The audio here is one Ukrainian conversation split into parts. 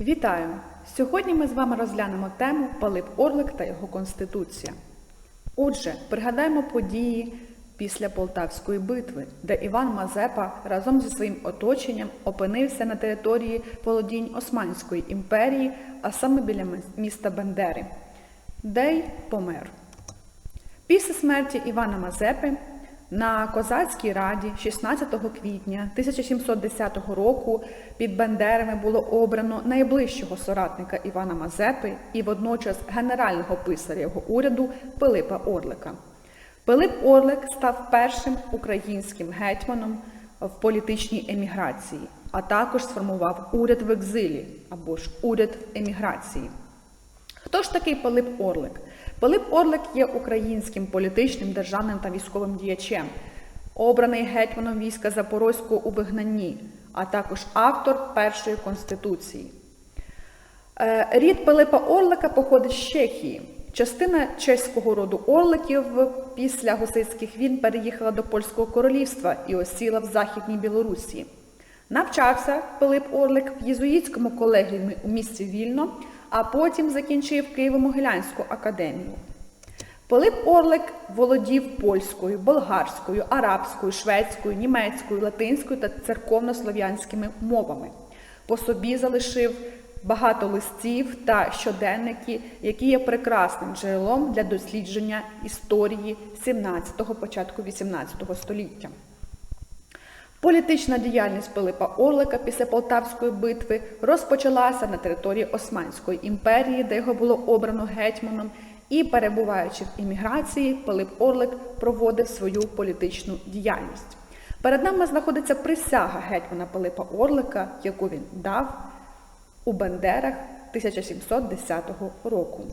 Вітаю! Сьогодні ми з вами розглянемо тему Пилип Орлик та його конституція. Отже, пригадаємо події після Полтавської битви, де Іван Мазепа разом зі своїм оточенням опинився на території володінь Османської імперії, а саме біля міста Бендери, де й помер. Після смерті Івана Мазепи на Козацькій раді 16 квітня 1710 року під Бендерами було обрано найближчого соратника Івана Мазепи і водночас генерального писаря його уряду Пилипа Орлика. Пилип Орлик став першим українським гетьманом в політичній еміграції, а також сформував уряд в екзилі або ж уряд еміграції. Хто ж такий Пилип Орлик? Пилип Орлик є українським політичним, державним та військовим діячем, обраний гетьманом війська Запорозького у вигнанні, а також автор першої конституції. Е, Рід Пилипа Орлика походить з Чехії. Частина чеського роду Орликів після гусицьких війн переїхала до Польського королівства і осіла в Західній Білорусі. Навчався Пилип Орлик в єзуїтському колегіумі у місті Вільно, а потім закінчив Києво-Могилянську академію. Пилип Орлик володів польською, болгарською, арабською, шведською, німецькою, латинською та церковнослов'янськими мовами. По собі залишив багато листів та щоденники, які є прекрасним джерелом для дослідження історії 17-го, початку 18 століття. Політична діяльність Пилипа Орлика після Полтавської битви розпочалася на території Османської імперії, де його було обрано гетьманом, і, перебуваючи в імміграції, Пилип Орлик проводив свою політичну діяльність. Перед нами знаходиться присяга гетьмана Пилипа Орлика, яку він дав у Бендерах 1710 року.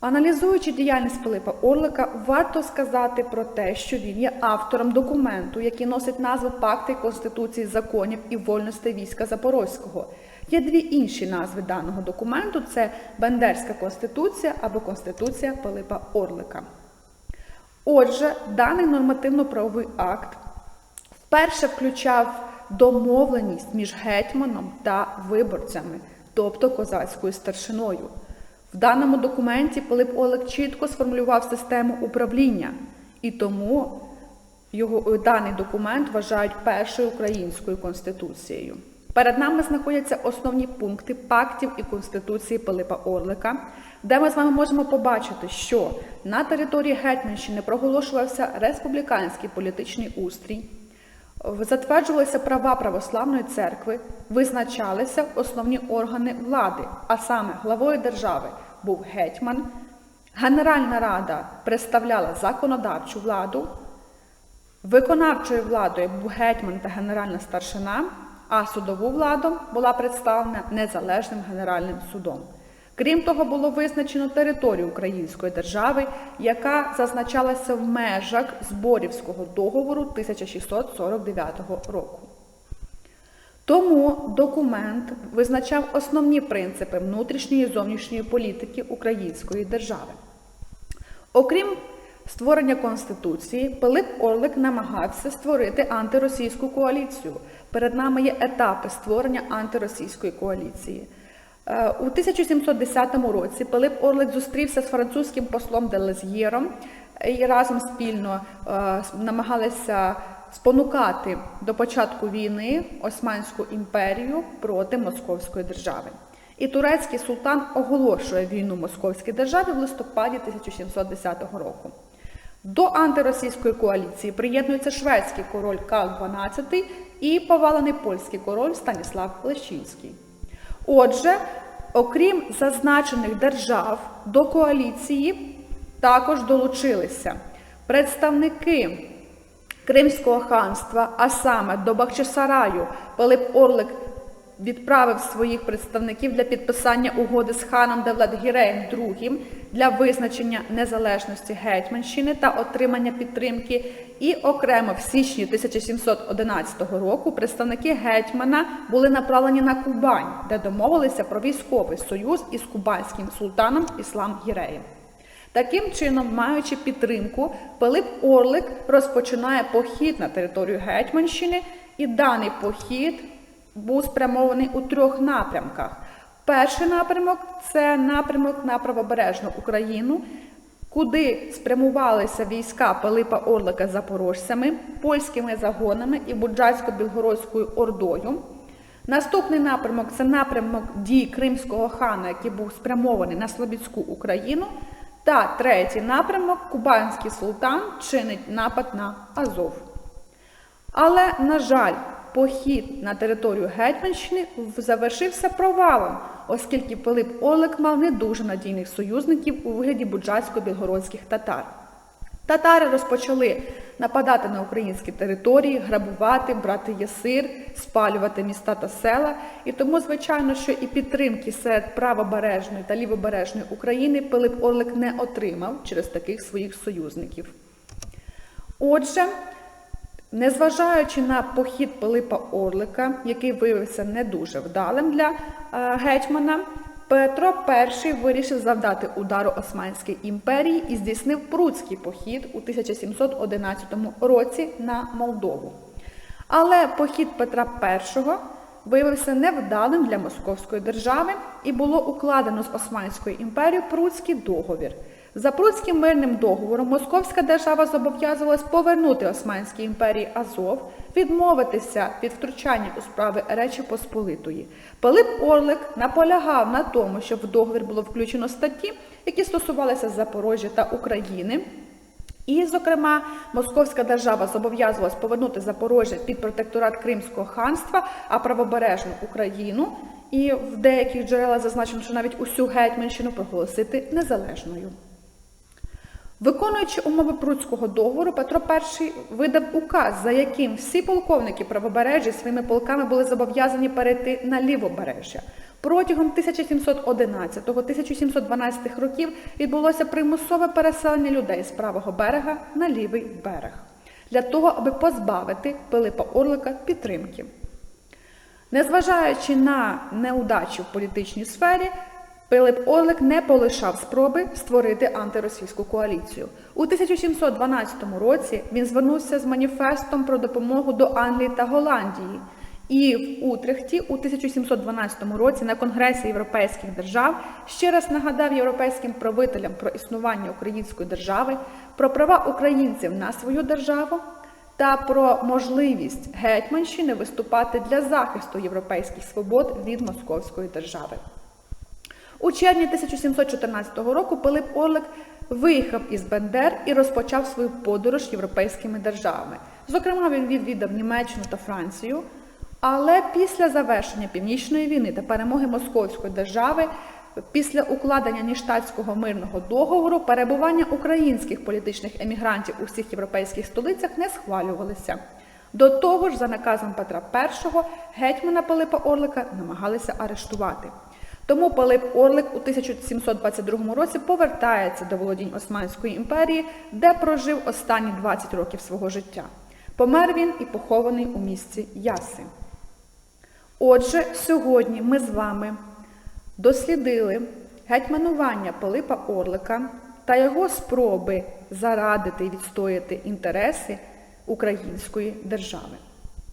Аналізуючи діяльність Пилипа Орлика, варто сказати про те, що він є автором документу, який носить назву Пакти Конституції законів і вольностей війська Запорозького. Є дві інші назви даного документу: це Бендерська конституція або Конституція Пилипа Орлика. Отже, даний нормативно-правовий акт вперше включав домовленість між гетьманом та виборцями, тобто козацькою старшиною. В даному документі Пилип Олег чітко сформулював систему управління, і тому його даний документ вважають першою українською конституцією. Перед нами знаходяться основні пункти пактів і конституції Пилипа Орлика, де ми з вами можемо побачити, що на території Гетьманщини проголошувався республіканський політичний устрій. Затверджувалися права православної церкви, визначалися основні органи влади, а саме главою держави був гетьман. Генеральна рада представляла законодавчу владу, виконавчою владою був гетьман та генеральна старшина, а судову владу була представлена незалежним генеральним судом. Крім того, було визначено територію Української держави, яка зазначалася в межах Зборівського договору 1649 року. Тому документ визначав основні принципи внутрішньої і зовнішньої політики Української держави. Окрім створення Конституції, Пилип Орлик намагався створити антиросійську коаліцію. Перед нами є етапи створення антиросійської коаліції. Е, у 1710 році Пилип Орлик зустрівся з французьким послом Делез'єром і разом спільно е, намагалися спонукати до початку війни Османську імперію проти Московської держави. І турецький султан оголошує війну Московській державі в листопаді 1710 року. До антиросійської коаліції приєднується шведський король Карл XII і повалений польський король Станіслав Лещинський. Отже, окрім зазначених держав, до коаліції також долучилися представники Кримського ханства, а саме до Бахчисараю Пилип Орлик відправив своїх представників для підписання угоди з ханом Девлет-Гіреєм II для визначення незалежності Гетьманщини та отримання підтримки. І окремо в січні 1711 року представники гетьмана були направлені на Кубань, де домовилися про військовий союз із кубанським султаном Іслам Гіреєм. Таким чином, маючи підтримку, Пилип Орлик розпочинає похід на територію Гетьманщини, і даний похід був спрямований у трьох напрямках. Перший напрямок це напрямок на правобережну Україну, куди спрямувалися війська Пилипа Орлика з запорожцями, польськими загонами і Буджацько-Білгородською ордою. Наступний напрямок це напрямок дій Кримського хана, який був спрямований на Слобідську Україну. Та третій напрямок Кубанський султан чинить напад на Азов. Але, на жаль, похід на територію Гетьманщини завершився провалом, оскільки Пилип Орлик мав не дуже надійних союзників у вигляді буджацько-білгородських татар. Татари розпочали нападати на українські території, грабувати, брати ясир, спалювати міста та села. І тому, звичайно, що і підтримки серед правобережної та лівобережної України Пилип Орлик не отримав через таких своїх союзників. Отже, незважаючи на похід Пилипа Орлика, який виявився не дуже вдалим для е, гетьмана, Петро І вирішив завдати удару Османській імперії і здійснив Пруцький похід у 1711 році на Молдову. Але похід Петра І виявився невдалим для Московської держави і було укладено з Османською імперією Пруцький договір. За Пруцьким мирним договором Московська держава зобов'язувалась повернути Османській імперії Азов, відмовитися від втручання у справи Речі Посполитої. Пилип Орлик наполягав на тому, щоб в договір було включено статті, які стосувалися Запоріжжя та України. І, зокрема, Московська держава зобов'язувалась повернути Запоріжжя під протекторат Кримського ханства, а правобережну Україну. І в деяких джерелах зазначено, що навіть усю Гетьманщину проголосити незалежною. Виконуючи умови Пруцького договору, Петро І видав указ, за яким всі полковники правобережжя своїми полками були зобов'язані перейти на лівобережжя. Протягом 1711-1712 років відбулося примусове переселення людей з правого берега на лівий берег для того, аби позбавити Пилипа Орлика підтримки. Незважаючи на неудачі в політичній сфері, Пилип Орлик не полишав спроби створити антиросійську коаліцію. У 1712 році він звернувся з маніфестом про допомогу до Англії та Голландії. І в Утрехті у 1712 році на Конгресі європейських держав ще раз нагадав європейським правителям про існування української держави, про права українців на свою державу та про можливість Гетьманщини виступати для захисту європейських свобод від Московської держави. У червні 1714 року Пилип Орлик виїхав із Бендер і розпочав свою подорож європейськими державами. Зокрема, він відвідав Німеччину та Францію. Але після завершення Північної війни та перемоги Московської держави, після укладення Ніштатського мирного договору, перебування українських політичних емігрантів у всіх європейських столицях не схвалювалися. До того ж, за наказом Петра І, гетьмана Пилипа Орлика намагалися арештувати. Тому Пилип Орлик у 1722 році повертається до володінь Османської імперії, де прожив останні 20 років свого життя. Помер він і похований у місті Яси. Отже, сьогодні ми з вами дослідили гетьманування Пилипа Орлика та його спроби зарадити і відстояти інтереси української держави.